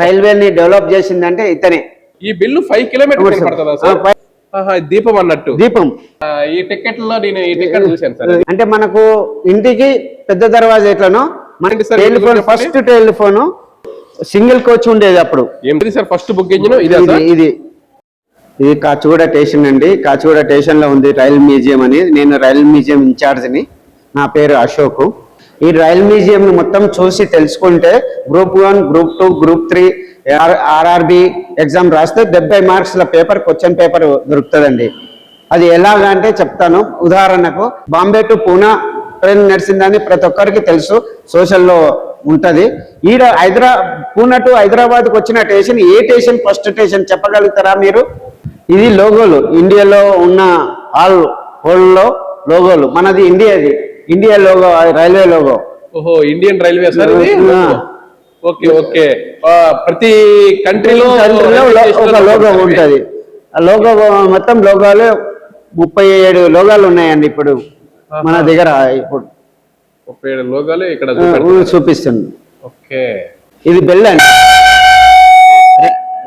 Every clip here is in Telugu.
రైల్వేని డెవలప్ చేసిందంటే ఇతనే. ఈ బిల్లు ఫైవ్ కిలోమీటర్స్ పడుతుందా ఆహా, దీపం అన్నట్టు. దీపం. ఈ టికెట్లో నేను ఈ టికెట్ చూశాను సార్. అంటే మనకు ఇంటికి పెద్ద దర్వాజా ఎట్లనో మన ఏంటి sir telephone first telephone single coach ఉండేది అప్పుడు. ఏంటి సార్ ఫస్ట్ బుక్ ఇదే ఇది ఇది. కాచిగూడ స్టేషన్ అండి. కాచిగూడ స్టేషన్లో ఉంది రైల్ మ్యూజియం అని నేను రైల్ మ్యూజియం ఇన్ఛార్జిని. నా పేరు అశోక్. ఈ రైల్ మ్యూజియంని మొత్తం చూసి తెలుసుకుంటే group one group two group three RRB exam రాస్తే డెబ్బై మార్క్స్ల పేపర్ క్వశ్చన్ పేపర్ దొరుకుతుందండి. అది ఎలాగా అంటే చెప్తాను. ఉదాహరణకు బాంబే టు పూనా ట్రైన్ నడిచిందని ప్రతి ఒక్కరికి తెలుసు సోషల్లో ఉంటుంది. ఈడ హైదరా పూనా టు హైదరాబాద్కి వచ్చిన స్టేషన్ ఏ స్టేషన్ ఫస్ట్ స్టేషన్ చెప్పగలుగుతారా మీరు? ఇది లోగోలు ఇండియాలో ఉన్న ఆల్ హోల్లో లోగోలు మనది ఇండియాది. ఇండియా లోగో రైల్వే లోగో ఓహో ఇండియన్ రైల్వే సార్ ఇది? ఆ. Okay okay. ప్రతి కంట్రీలో కంట్రీలో ఒక లోగో ఉంటది. ఆ లోగో మొత్తం లోగాలు ముప్పై ఏడు లోగాలు ఉన్నాయండి ఇప్పుడు మన దగ్గర ఇప్పుడు. ముప్పై ఏడు లోగాలు ఇక్కడ. చూపిస్తుంది. ఓకే. ఇది బెల్ అండి.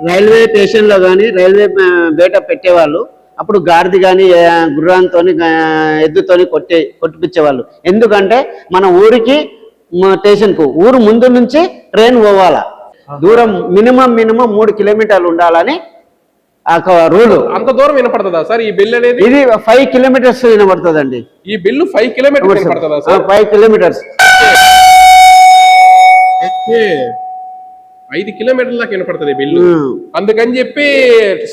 రైల్వే స్టేషన్లో కానీ రైల్వే బేట పెట్టేవాళ్ళు అప్పుడు గాడిది కానీ గుర్రాంతో ఎద్దుతోని కొట్టే కొట్టిపించేవాళ్ళు ఎందుకంటే మన ఊరికి మ- స్టేషన్కు ఊరు ముందు నుంచి ట్రైన్ పోవాలా. దూరం మినిమం మినిమం మూడు కిలోమీటర్లు ఉండాలని ఆ రూలు. అంత దూరం వినపడుతుందా సార్ ఈ బిల్ అనేది? ఇది ఫైవ్ కిలోమీటర్స్ వినబడుతుందండి. ఈ బిల్లు ఫైవ్ కిలోమీటర్ వినపడుతుందా సార్? Five kilometres. ఐదు కిలోమీటర్ల దాకా వినపడుతుంది బిల్లు. అందుకని చెప్పి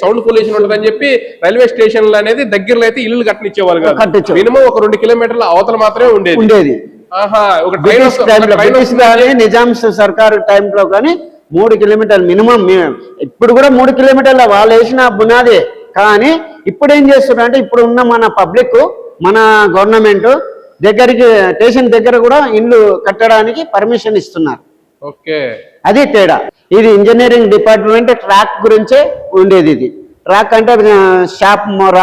సౌండ్ పొల్యూషన్ ఉంటుందని చెప్పి రైల్వే స్టేషన్లు అనేది దగ్గరలో అయితే ఇల్లు కట్టనిచ్చేవాళ్ళు కాదు. మినిమం ఒక రెండు కిలోమీటర్ల అవతల మాత్రమే ఉండేది. ఉండేది. ఆహా ఒక ట్రైన్ నిజాం సర్కారు టైంలో కానీ మూడు కిలోమీటర్లు మినిమం ఇప్పుడు కూడా మూడు కిలోమీటర్ల వాళ్ళు వేసిన బునాదే. కానీ ఇప్పుడు ఏం చేస్తున్నారు అంటే ఇప్పుడు ఉన్న మన పబ్లిక్ మన గవర్నమెంట్ దగ్గరికి స్టేషన్ దగ్గర కూడా ఇల్లు కట్టడానికి పర్మిషన్ ఇస్తున్నారు. ఓకే. అది తేడా. ఇది ఇంజనీరింగ్ డిపార్ట్మెంట్ ట్రాక్ గురించే ఉండేది ఇది. ట్రాక్ అంటే షాప్ మొర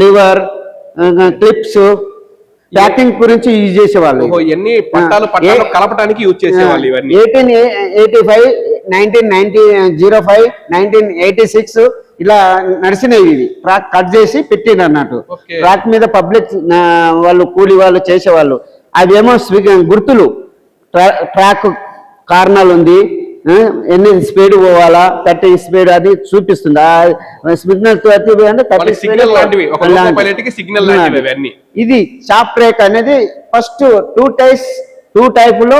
లివర్ క్లిప్స్ ప్యాకింగ్ గురించి యూజ్ చేసేవాళ్ళు పట్టాలు పట్టాలు కలపడానికి యూజ్ చేసేవాళ్ళు ఇవన్నీ? Eighteen eighty five nineteen ninety zero five nineteen eighty six ఇలా నడిచినవి ఇవి. ట్రాక్ కట్ చేసి పెట్టిండు అన్నట్టు. ట్రాక్ మీద పబ్లిక్ వాళ్ళు కూలి వాళ్ళు చేసేవాళ్ళు. అవేమో స్వి- గుర్తులు. ట్రా- ట్రాక్ కార్నల్ ఉంది. ఎన్ని స్పీడ్ పోవాలా? థర్టీ స్పీడ్ అది చూపిస్తుంది. ఆ సిగ్నల్ అంటే థర్టీ అవన్నీ. ఇది చాప్ ట్రేక్ అనేది ఫస్ట్ టూ టైప్స్ టూ టైప్లో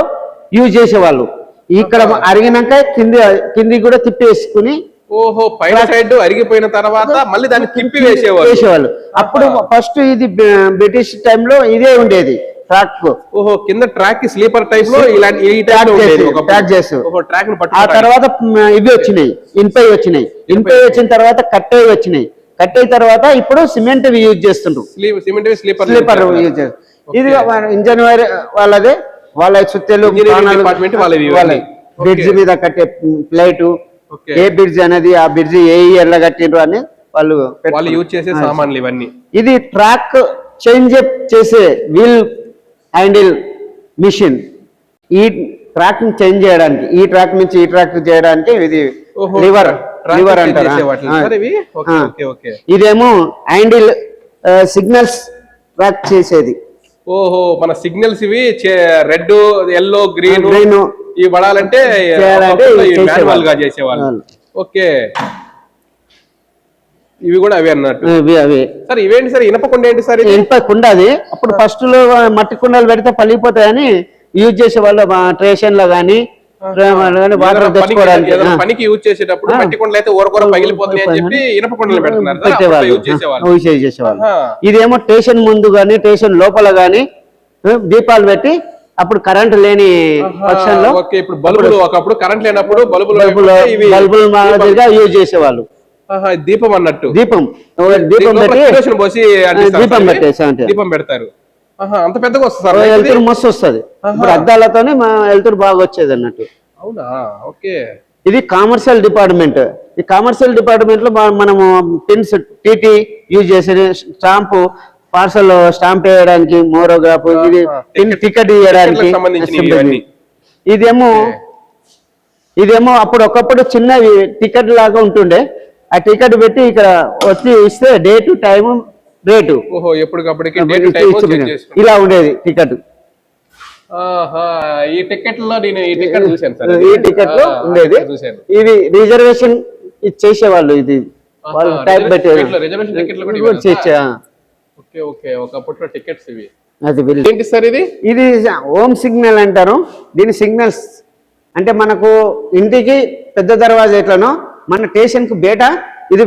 యూజ్ చేసేవాళ్ళు. ఇక్కడ అరిగినాక కింది కింది కూడా తిప్పేసుకుని ఓహో పైన సైడ్ అరిగిపోయిన తర్వాత మళ్ళీ దాన్ని తిప్పి వేసేవాళ్ళు. వేసేవాళ్ళు. అప్పుడు ఫస్ట్ ఇది బ్రి- బ్రిటిష్ టైంలో ఇదే ఉండేది. ట్రాక్ ఓహో కింద ట్రాక్ స్లీపర్ టైప్లో ఇలాంటి ఉండేది చేసి. ట్రాక్ చేసి. ఓహో ట్రాక్ను ఆ. తర్వాత ఇవి వచ్చినాయి ఇన్పై వచ్చినాయి. ఇన్పై వచ్చిన తర్వాత కట్టే వచ్చినాయి. కట్టే తర్వాత ఇప్పుడు సిమెంట్ యూజ్ చేస్తుండ్రు. సిమెంట్ స్లీపర్ స్లీపర్ యూజ్ చేస్తారు. ఇది ఇంజన్ వైర్ వాళ్ళదే. వాళ్ళ చుట్టెలు. బ్రిడ్జ్ మీద కట్టే ప్లేట్ ఏ బ్రిడ్జ్ అనేది ఆ బ్రిడ్జ్ ఏ ఇయర్లో కట్టిండ్రు అని వాళ్ళు. యూజ్ చేసే సామాన్లు ఇవన్నీ. ఇది ట్రాక్ చేంజ్ చేసే వీల్ హ్యాండిల్ మిషన్. ఈ ట్రాక్ చేంజ్ చేయడానికి ఈ ట్రాక్ నుంచి ఈ ట్రాక్ చేయడానికి ఇది లివర్ లివర్ అంటారు. ఇదేమో హ్యాండిల్ సిగ్నల్స్ ట్రాక్ చేసేది. ఓహో మన సిగ్నల్స్ ఇవి రెడ్ ఎల్లో గ్రీన్ Green. ఇవి పడాలంటే చేసేవాళ్ళు. ఓకే. ఇవి కూడా అవే అన్నట్టు. ఇవి అవి. సార్ ఇవేంటి సార్? ఇనపకుండా ఏంటి సార్ ఇది? ఇనుప కుండ అది. అప్పుడు ఫస్ట్లో మట్టి కుండలు పెడితే పలిగిపోతాయని యూజ్ చేసే వాళ్ళు ట్రేషన్లో గానీ పనికి- యూజ్ చేసేటప్పుడు. మట్టి కొండలు అయితే ఊరకూర పగిలిపోతున్నాయి అని చెప్పి ఇనప కొండలు పెడుతున్నారు యూజ్ చేసేవాళ్ళు. ఇదేమో స్టేషన్ ముందు గానీ స్టేషన్ లోపల గానీ దీపాలు పెట్టి అప్పుడు కరెంట్ లేని పక్షంలో ఇప్పుడు బల్బులు ఒకప్పుడు కరెంట్ లేనప్పుడు బల్బులు బల్బులు మాదిరిగా యూజ్ చేసేవాళ్ళు. దీపం అన్నట్టు. దీపం. దీపం పోసి దీపం? పెట్టేసి. దీపం పెడతారు. అంత పెద్దగా వస్తుంది? వెళ్తురు మస్తు వస్తుంది. ఇప్పుడు అద్దాలతోనే మా వెళ్తురు బాగా వచ్చేది అన్నట్టు. అవునా? ఓకే. ఇది కామర్షియల్ డిపార్ట్మెంట్ ఈ కామర్షియల్ డిపార్ట్మెంట్లో మనము పిన్స్ టీటీ యూజ్ చేసే స్టాంపు పార్సల్ స్టాంప్ వేయడానికి మోరోగ్రాఫ్ ఇది. పిన్ టికెట్ ఇవ్వడానికి. ఇదేమో ఇదేమో అప్పుడు ఒకప్పుడు చిన్నవి టికెట్ లాగా ఉంటుండే. ఆ టికెట్ పెట్టి ఇక్కడ వచ్చి ఇస్తే డేటు టైము రేటు. ఓహో ఎప్పటికప్పటికి డేట్ టైం చెక్ చేసుకుంటా ఇలా ఉండేది టికెట్. ఆహా, ఈ టికెట్లో నేను ఈ టికెట్ చూశాను సార్. ఈ టికెట్లో ఆ, ఉండేది. చూశాను. ఇది రిజర్వేషన్ చేసేవాళ్ళు ఇది. వాళ్ళు ఆహా, టైం పెట్టేది. టికెట్లు, రిజర్వేషన్ టికెట్లు కూడా కూడా ఇవ్వాలా? చేసే, ఆ. ఓకే ఓకే ఒకప్పట్లో టికెట్స్ ఇవి. అది వీళ్ళు. ఏంటి సార్ ఇది? ఇది హోమ్ సిగ్నల్ అంటారు. దీని సిగ్నల్స్ అంటే మనకు ఇంటికి పెద్ద దర్వాజా ఎట్లనో మన స్టేషన్కు బేట ఇది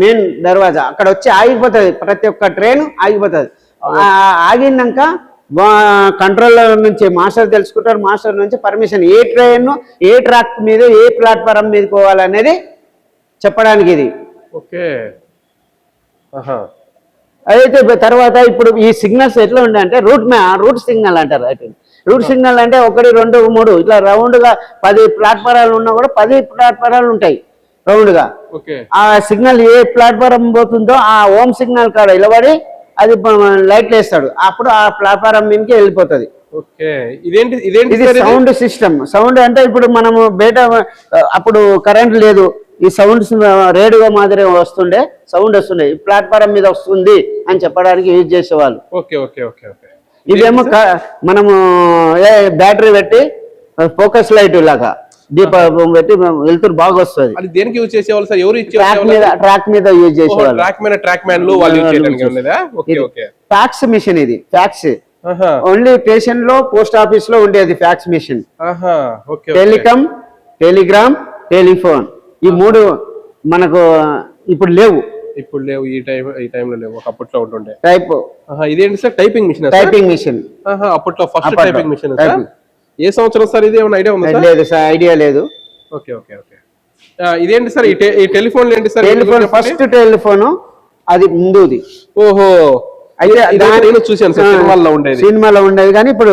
మెయిన్ దర్వాజా. అక్కడ వచ్చి ఆగిపోతుంది. ప్రతి ఒక్క ట్రైన్ ఆగిపోతుంది. ఆగినాక కంట్రోలర్ నుంచి మాస్టర్ తెలుసుకుంటారు మాస్టర్ నుంచి పర్మిషన్ ఏ ట్రైన్ ఏ ట్రాక్ మీద ఏ ప్లాట్ఫారం మీద పోవాలనేది చెప్పడానికి ఇది. ఓకే. అయితే తర్వాత ఇప్పుడు ఈ సిగ్నల్స్ ఎట్లా ఉండే అంటే రూట్ మ్యా రూట్ సిగ్నల్ అంటారు. అయితే రూట్ సిగ్నల్ అంటే ఒకటి రెండు మూడు ఇట్లా రౌండ్గా పది ప్లాట్ఫారాలు ఉన్నా కూడా పది ప్లాట్ఫారాలు ఉంటాయి. రౌండ్గా ఆ సిగ్నల్ ఏ ప్లాట్ఫారం పోతుందో ఆ హోమ్ సిగ్నల్ కాడ నిలబడి అది లైట్లు వేస్తాడు అప్పుడు ఆ ప్లాట్ఫారం మీదకి వెళ్ళిపోతుంది. ఓకే. ఇదేంటి ఇదేంటి ఇది? Sound system. సౌండ్ అంటే ఇప్పుడు మనము బయట అప్పుడు కరెంట్ లేదు. ఈ సౌండ్స్ రేడియో మాదిరి వస్తుండే సౌండ్ వస్తుండే. ఈ ప్లాట్ఫారం మీద వస్తుంది అని చెప్పడానికి యూజ్ చేసేవాళ్ళు. ఇదేమో మనము ఏ బ్యాటరీ పెట్టి ఫోకస్ లైట్ లాగా. దీపం పెట్టి వెళ్తురు బాగా వస్తుంది. అది దేనికి యూజ్ చేసేవాళ్ళు సార్? ఎవరు ట్రాక్ మీద ట్రాక్ మీద యూజ్ చేసేవాళ్ళు. ట్రాక్ మ్యాన్ ట్రాక్ మ్యాన్ వాళ్ళు యూజ్ చేయడానికి ఉన్నదా ఓకే ఓకే. ఫ్యాక్స్ మిషన్ ఇది ఫ్యాక్స్ ఓన్లీ స్టేషన్లో పోస్ట్ ఆఫీస్లో ఉండేది fax machine. Telecom telegram telephone ఈ మూడు మనకు ఇప్పుడు లేవు. ఇప్పుడు లేవు ఈ టైం ఈ టైంలో లేవు ఒకప్పట్లో ఉంటుండే. టైప్ ఇదేంటి sir? Typing machine typing machine అప్పట్లో ఫస్ట్ అప్పట్లో. Typing machine. ఏ సంవత్సరం సార్ ఇది? ఏమైనా ఐడియా ఉందా లేదు సార్ ఐడియా లేదు. Okay okay okay. ఇదేంటి సార్? ఈ టెలిఫోన్ ఏంటి సార్? టెలిఫోన్ ఫస్ట్ టెలిఫోన్ అది ముందుది. ఓహో. అయితే ఇది దాని- నేను చూశాను సార్ ఆ, సినిమాల్లో ఉండేది. సినిమాలో ఉండేది. కానీ ఇప్పుడు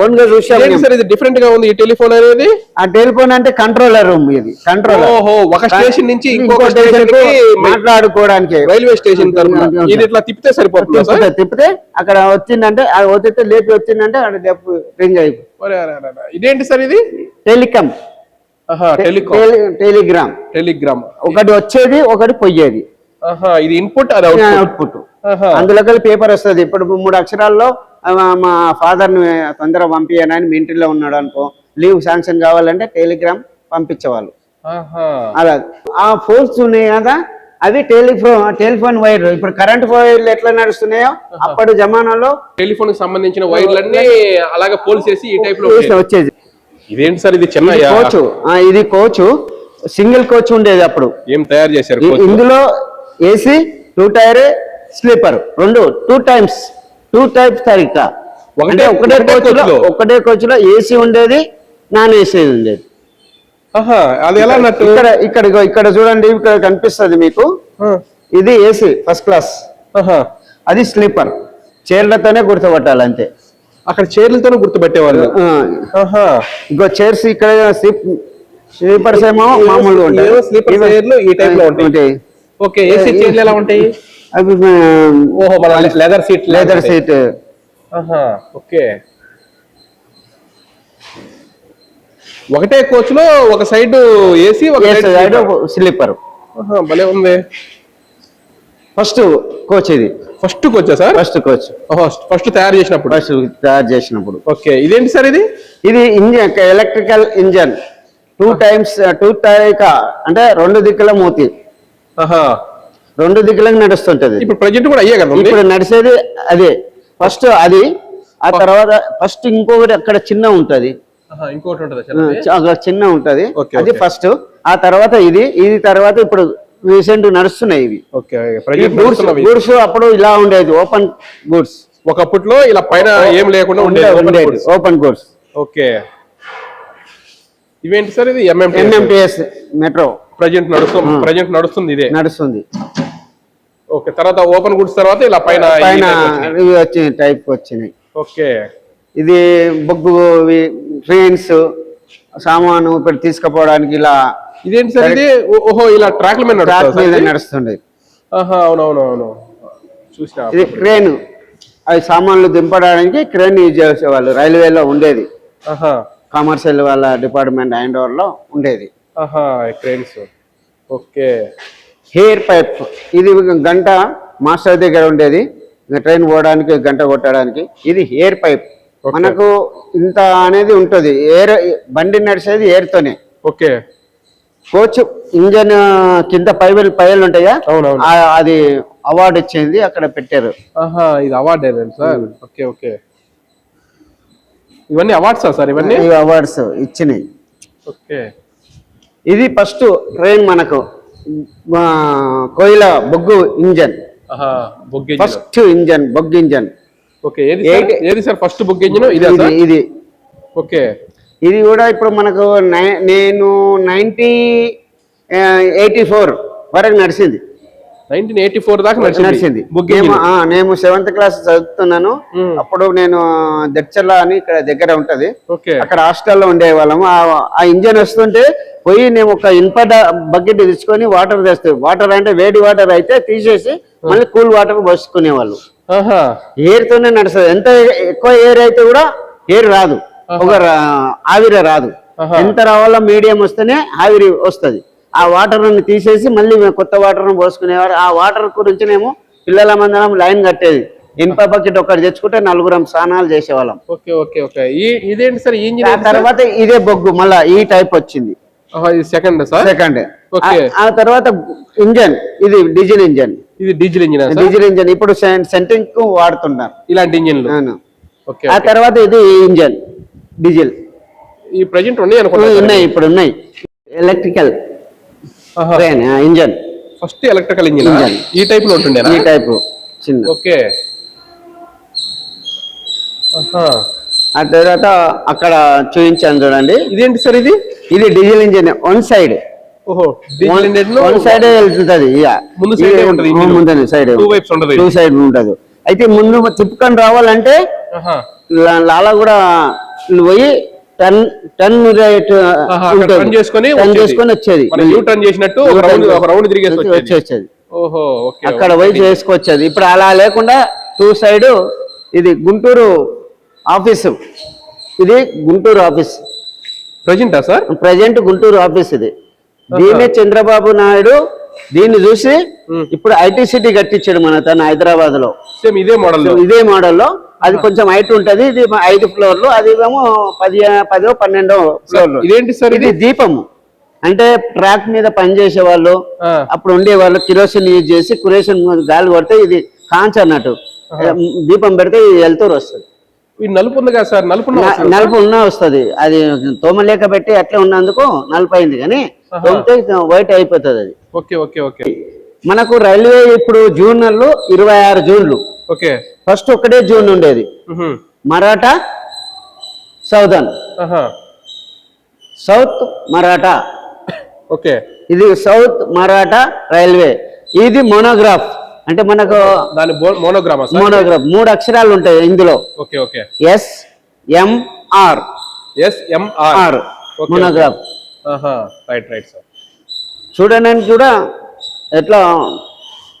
ఓన్గా చూసాం ఏంటి సార్ ఇది డిఫరెంట్గా ఉంది ఈ టెలిఫోన్ అనేది? ఆ టెలిఫోన్ అంటే కంట్రోలర్ రూమ్ ఇది కంట్రోలర్ ఓహో ఒక స్టేషన్ నుంచి ఇంకొక ఇంకో స్టేషన్కి మాట్లాడుకోవడానికి. Railway station. ఇది ఇట్లా తిప్పితే సరిపోతుందా సార్? తిప్పితే అక్కడ వచ్చిందంటే అది వచ్చితే లేపి వచ్చిందంటే అక్కడ డెప్ రింగ్ అయిపో ఒరే, అరే, అరే, అరే. ఇదేంటి సార్ ఇది? Telecom telegram. టెలిగ్రామ్. ఒకటి వచ్చేది ఒకటి పోయేది. ఇది ఇన్పుట్ అది అవుట్పుట్ అందులో పేపర్ వస్తుంది. ఇప్పుడు మూడు అక్షరాల్లో మా ఫాదర్ని తొందరగా పంపించానని ఇంటిలో ఉన్నాడు అనుకో. లీవ్ శాంక్షన్ కావాలంటే టెలిగ్రామ్ పంపించేవాళ్ళు. అలా. ఆ ఫోన్స్ ఉన్నాయి కదా అవి టెలిఫోన్ టెలిఫోన్ వైర్. ఇప్పుడు కరెంట్ వైర్లు ఎట్లా నడుస్తున్నాయో అప్పటి జమానాలో టెలిఫోన్ సంబంధించిన వైర్లన్నీ అలాగే పోల్చేసి ఈ టైప్లో. వచ్చేది. ఇదేంటి సార్ ఇది చిన్న కోచ్. ఇది కోచ్. సింగిల్ కోచ్ ఉండేది అప్పుడు. ఏం తయారు చేశారు ఇందులో ఏసీ టూ టైర్ స్లీపర్ రెండు టూ టైమ్స్ టూ టైప్స్ సరిగ్గా ఒకటే- ఒకటే ఒకటే కోచ్లో coach లో? ఒకటే కోచ్లో ఏసీ ఉండేది నాన్ ఏసీ ఉండేది. అది ఎలా ఇక్కడ ఇక్కడ ఇక్కడ చూడండి ఇక్కడ కనిపిస్తుంది మీకు. ఇది ఏసీ ఫస్ట్ క్లాస్ అది స్లీపర్ చైర్లతోనే గుర్తుపట్టాలి అంతే అక్కడ చైర్లతోనే గుర్తుపెట్టేవాళ్ళు. ఇంకో చైర్స్ ఇక్కడ స్లీపర్స్ ఏమో మామూలుగా ఉంటాయి. ఇవి- చైర్లు ఈ type లో ఉంటాయి. ఓకే ఏసీ చైర్లు ఎలా ఉంటాయి? అవి ఓహో మన leather seat leather seat okay. ఒకటే కోచ్లో ఒక సైడ్ ఏసీ ఒక సైడ్ స్లీపర్ భలే ఉంది. ఫస్ట్ కోచ్ ఇది. ఫస్ట్ కోచా సార్? ఫస్ట్ కోచ్ ఫస్ట్ తయారు చేసినప్పుడు. ఫస్ట్ తయారు చేసినప్పుడు. ఓకే ఇదేంటి సార్ ఇది? ఇది engine electrical engine. Two times two టైక అంటే రెండు దిక్కుల మూతి. రెండు దిక్కులకు నడుస్తుంటది. ఇప్పుడు ప్రజెంట్ కూడా అయ్యే కదా ఇప్పుడు నడిచేది అదే. ఫస్ట్ అది ఆ తర్వాత ఫస్ట్ ఇంకొకటి అక్కడ చిన్న ఉంటది. ఇంకోటి అక్కడ చిన్న ఉంటది. అది. ఫస్ట్ ఆ తర్వాత ఇది ఇది తర్వాత ఇప్పుడు రీసెంట్ నడుస్తున్నాయి ఇవి. గూడ్స్ గూడ్స్ అప్పుడు ఇలా ఉండేది ఓపెన్ గూడ్స్. ఒకప్పట్లో ఇలా పైన ఏం లేకుండా ఉండేది. Open goods. ఓకే. ఇవేంటి సార్ ఇది? ఎంఎంటీ ఎంఎంటిఎస్ మెట్రో ప్రజెంట్ నడుస్తుంది ప్రజెంట్ నడుస్తుంది ఇదే? నడుస్తుంది. ఓకే తర్వాత ఓపెన్ గుడ్స్ తర్వాత ఇలా పైన పైన. ఇవి వచ్చినాయి టైప్ వచ్చినాయి. ఓకే ఇది బొగ్గు ట్రైన్స్ సామాను ఇప్పుడు తీసుకుపోవడానికి ఇలా ఇదేంటి సార్ ఇది? ఓహో ఇలా ట్రాక్ల మీద ట్రాక్ నడుస్తుందా మీద? నడుస్తుంది. ఆహా అవునవును అవును చూసిన ఇది క్రేన్. అవి సామాన్లు దింపడానికి క్రేన్ యూజ్ చేసేవాళ్ళు రైల్వేలో ఉండేది. ఆహా. కామర్షియల్ వాళ్ళ డిపార్ట్మెంట్ హ్యాండ్ ఓవర్లో ఉండేది. ఓకే. హెయిర్ పైప్ ఇది గంట మాస్టర్ దగ్గర ఉండేది. ట్రైన్ పోవడానికి గంట కొట్టడానికి. ఇది హెయిర్ పైప్. మనకు ఇంత అనేది ఉంటుంది. ఎయిర్ బండి నడిచేది ఎయిర్తోనే ఓకే. కోచ్ ఇంజన్ కింద పైవలు పైలు ఉంటాయా? అది అవార్డు ఇచ్చింది అక్కడ పెట్టారు. ఇది అవార్డ్ సార్? Okay okay. ఇవన్నీ అవార్డ్సా సార్ ఇవన్నీ? అవార్డ్స్ ఇచ్చినాయి. ఓకే. ఇది ఫస్ట్ ట్రైన్ మనకు కోయిల బొగ్గు ఇంజన్. ఫస్ట్ ఇంజన్ బొగ్గు ఇంజన్. ఓకే ఏది ఏది సార్ ఫస్ట్ బుక్ ఇంజిన్? ఇదే ఇది ఓకే. ఇది కూడా ఇప్పుడు మనకు నేను నైన్టీ ఎయిటీ ఫోర్ వరకు నడిచింది. నైన్టీన్ ఎయిటీ ఫోర్ దాకా నడిచింది. నేను సెవెంత్ క్లాస్ చదువుతున్నాను. అప్పుడు నేను దచ్చల్ల అని ఇక్కడ దగ్గర ఉంటది. అక్కడ హాస్టల్లో ఉండేవాళ్ళము. ఆ- ఆ ఇంజన్ వస్తుంటే పోయి నేను ఒక ఇనుప బకెట్ తెచ్చుకొని వాటర్ తెస్తాం వాటర్ అంటే వేడి వాటర్ అయితే తీసేసి మళ్ళీ కూల్ వాటర్ పోసుకునేవాళ్ళు. ఎయిర్ తోనే నడుస్తుంది. ఎంత ఎక్కువ ఎయిర్ అయితే కూడా ఎయిర్ రాదు. ఒక ఆవిరి రాదు. ఎంత రావాలో మీడియం వస్తేనే ఆవిరి వస్తది. ఆ వాటర్ని తీసేసి మళ్ళీ మేము కొత్త వాటర్ పోసుకునేవారు ఆ వాటర్ గురించినేమో పిల్లల మందరం లైన్ కట్టేది. ఇనుప బకెట్ ఒకటి తెచ్చుకుంటే నలుగురం స్నానాలు చేసేవాళ్ళం. Okay okay okay. ఈ ఇదేంటి సార్ ఇంజిన్ ఆ తర్వాత ఇదే బొగ్గు మళ్ళా ఈ టైప్ వచ్చింది. Second sir? Second okay. ఆ తర్వాత ఇంజన్ ఇది డీజిల్ ఇంజన్. ఇది డీజిల్ ఇంజిన్ డీజిల్ ఇంజన్ ఇప్పుడు సెంటింగ్కు వాడుతున్నారు. ఇలాంటి ఇంజిన్లు. ఓకే ఆ తర్వాత ఇది ఇంజన్ డీజిల్. ఈ ప్రజెంట్ ఉన్నాయి ఇప్పుడు ఉన్నాయి. Electrical train engine first electrical engine. ఈ టైప్లో ఉంటుండేనా? ఈ టైప్ చిన్న. ఓకే. ఆ తర్వాత అక్కడ చూపించాను చూడండి. ఇదేంటి సార్ ఇది? ఇది diesel engine one side one side వెళ్తుంటది. ముందు సైడ్ టూ సైడ్ ఉంటది అయితే ముందు తిప్పుకొని రావాలంటే లాలా కూడా పోయి టర్న్ టర్న్ రైట్ turn చేసుకొని టర్న్. చేసుకొని వచ్చేది. యూ టర్న్ చేసినట్టు ఒక రౌండ్ ఒక రౌండ్ తిరిగేసి వచ్చి వచ్చేది. ఓహో ఓకే అక్కడ పోయి చేసుకొచ్చేది ఇప్పుడు అలా లేకుండా టూ సైడ్ ఇది గుంటూరు ఆఫీసు. ఇది గుంటూరు ఆఫీస్. ప్రజెంటా సార్? ప్రజెంట్ గుంటూరు ఆఫీస్ ఇది. దీన్నే చంద్రబాబు నాయుడు దీన్ని చూసి. ఇప్పుడు ఐటీ సిటీ కట్టించాడు మన తన హైదరాబాద్లో ఇదే మోడల్లో. ఇదే మోడల్లో అది కొంచెం హైట్ ఉంటది ఇది ఐదు ఫ్లోర్లు అది ఏమో పది పదో పన్నెండో ఫ్లోర్లు. ఇదేంటి సార్ ఇది దీపము. అంటే ట్రాక్ మీద పనిచేసే వాళ్ళు అప్పుడు ఉండే వాళ్ళు కిరోసిన్ యూజ్ చేసి కిరోసిన్ గాలి కొడితే ఇది కాంచ్ అన్నట్టు. దీపం పెడితే ఇది వెళ్తూరు వస్తుంది. ఇది నలుపు ఉంది కదా సార్ నలుపు నలుపు ఉన్నా వస్తుంది. అది తోమలేక పెట్టి అట్లే ఉన్నందుకు నలుపు అయింది కానీ తోమితే వైట్ అయిపోతుంది అది. Okay okay okay. మనకు రైల్వే ఇప్పుడు జూన్లు ఇరవై ఆరు జూన్లు. ఓకే. ఫస్ట్ ఒకటే జూన్ ఉండేది. Maratha southern. South Maratha. Okay. ఇది సౌత్ మరాఠా రైల్వే. ఇది మోనోగ్రాఫ్. అంటే మనకు దాని మోనోగ్రామా సార్? మోనోగ్రాఫ్. మూడు అక్షరాలు ఉంటాయి ఇందులో. Okay okay. S MR S MR. Monograph. Right right sir. చూడడానికి కూడా ఎట్లా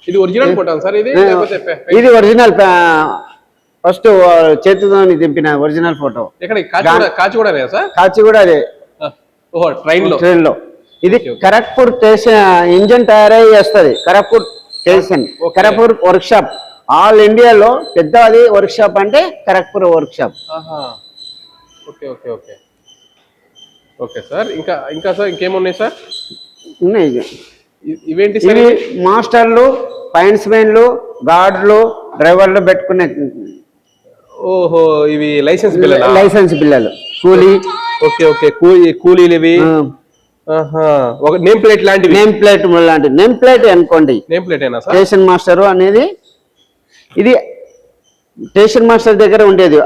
ఇది ఒరిజినల్ ఫోటో సార్ ఇది? ఇది ఒరిజినల్ ఫస్ట్ చేతితో దింపిన ఒరిజినల్ ఫోటో ఎక్కడ కాచిగూడ సార్? కాచి కూడా అదే. ఓహో ట్రైన్లో ట్రైన్లో ఇది ఖరగ్పూర్ స్టేషన్ ఇంజన్ తయారయ్యి వస్తుంది Kharagpur station. Kharagpur workshop all ఇండియాలో పెద్దది వర్క్ షాప్ అంటే Kharagpur workshop okay okay okay. Okay sir. ఇంకా ఇంకా సార్ ఇంకేమున్నాయి సార్? ఉన్నాయి ఇవేంటి ఇవి మాస్టర్లు ఫైన్స్మెన్లు గార్డులు డ్రైవర్లు పెట్టుకునే ఓహో ఇవి లైసెన్స్ బిల్ లైసెన్స్ పిల్లలు. కూలీ. ఓకే ఓకే కూలీ కూలీలు ఇవి? ఒక నేమ్ ప్లేట్ లాంటివి? నేమ్ ప్లేట్ లాంటి నేమ్ ప్లేట్ అనుకోండి. నేమ్ ప్లేట్ అయినా స్టేషన్ మాస్టర్ అనేది ఇది స్టేషన్ మాస్టర్ దగ్గర ఉండేది.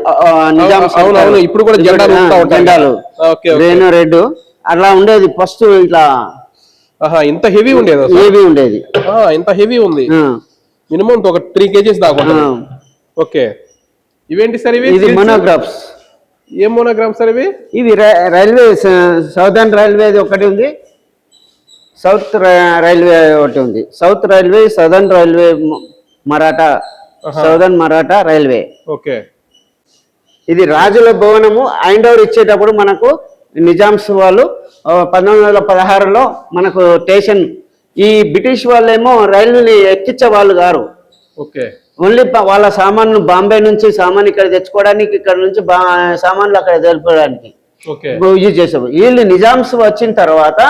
నిజాం అవును. ఇప్పుడు కూడా జెండాలు. జెండాలు గ్రీన్ రెడ్ అట్లా ఉండేది ఫస్ట్ ఇట్లా ఇంత హెవీ ఉండేదా ఏవి ఉండేది. ఇంత హెవీ ఉంది. మినిమం ఒక త్రీ కేజీస్ దాకా ఓకే. ఇవేంటి సార్ ఇవి? ఇది మోనోగ్రాఫ్స్ ఏం మోనోగ్రామ్ సార్ ఇవి? ఇది రైల్వే సౌదర్న్ రైల్వే ఒకటి ఉంది. సౌత్ రైల్వే ఒకటి ఉంది. South railway southern railway Maratha southern Maratha railway okay. ఇది రాజుల భవనము. ఐండ్ ఓవర్ ఇచ్చేటప్పుడు మనకు నిజామ్స్ వాళ్ళు పంతొమ్మిది వందల పదహారులో మనకు స్టేషన్ ఈ బ్రిటిష్ వాళ్ళేమో రైలుని ఎక్కించే వాళ్ళు గారు ఓకే. ఓన్లీ వాళ్ళ సామాన్లు బాంబే నుంచి సామాన్ ఇక్కడ తెచ్చుకోవడానికి ఇక్కడ నుంచి సామాన్లు అక్కడ జరుపుకోవడానికి ఓకే. యూజ్ చేసారు వీళ్ళు నిజామ్స్ వచ్చిన తర్వాత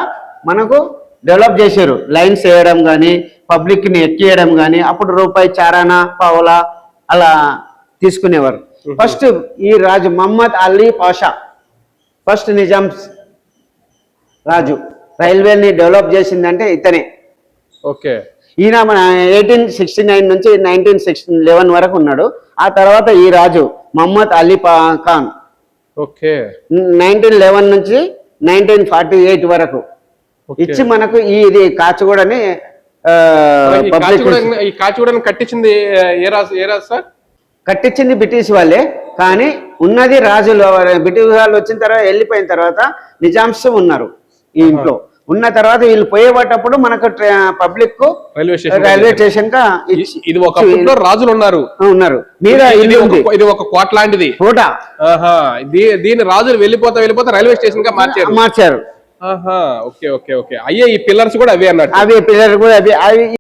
మనకు డెవలప్ చేశారు. లైన్స్ వేయడం కానీ పబ్లిక్ని ఎక్కియడం కానీ అప్పుడు రూపాయి చారానా పావలా అలా తీసుకునేవారు. ఫస్ట్ ఈ రాజు మహమ్మద్ అలీ పాషా ఫస్ట్ నిజామ్స్ రాజు రైల్వేని డెవలప్ చేసిందంటే ఇతనే. ఓకే. ఈయన మన ఎయిటీన్ సిక్స్టీ నైన్ నుంచి నైన్టీన్ సిక్స్టీ లెవెన్ వరకు ఉన్నాడు. ఆ తర్వాత ఈ రాజు Mohammed Ali Khan. Okay. Nineteen eleven నుంచి నైన్టీన్ ఫార్టీ ఎయిట్ వరకు. ఇచ్చి మనకు ఈ ఇది కాచిగూడని ఈ కాచిగూడని కట్టించింది ఏ రాజు ఏ రాజు సార్? కట్టించింది బ్రిటిష్ వాళ్ళే కానీ ఉన్నది రాజులు బ్రిటిష్ వాళ్ళు వచ్చిన తర్వాత వెళ్ళిపోయిన తర్వాత నిజామ్స్ ఉన్నారు ఈ ఇంట్లో. ఉన్న తర్వాత వీళ్ళు పోయేటప్పుడు మనకు పబ్లిక్కు రైల్వే స్టేషన్గా ఇది ఒక రాజులు ఉన్నారు. ఉన్నారు. మీద ఇది ఒక ఉంది. ఇది ఒక కోట లాంటిది. కోట. దీని రాజులు వెళ్ళిపోతా వెళ్ళిపోతా రైల్వే స్టేషన్గా మార్చారు. మార్చారు. ఆహా. Okay okay okay. అయ్యే ఈ పిల్లర్స్ కూడా అవే అన్నట్టు. అవి పిల్లలు కూడా అవి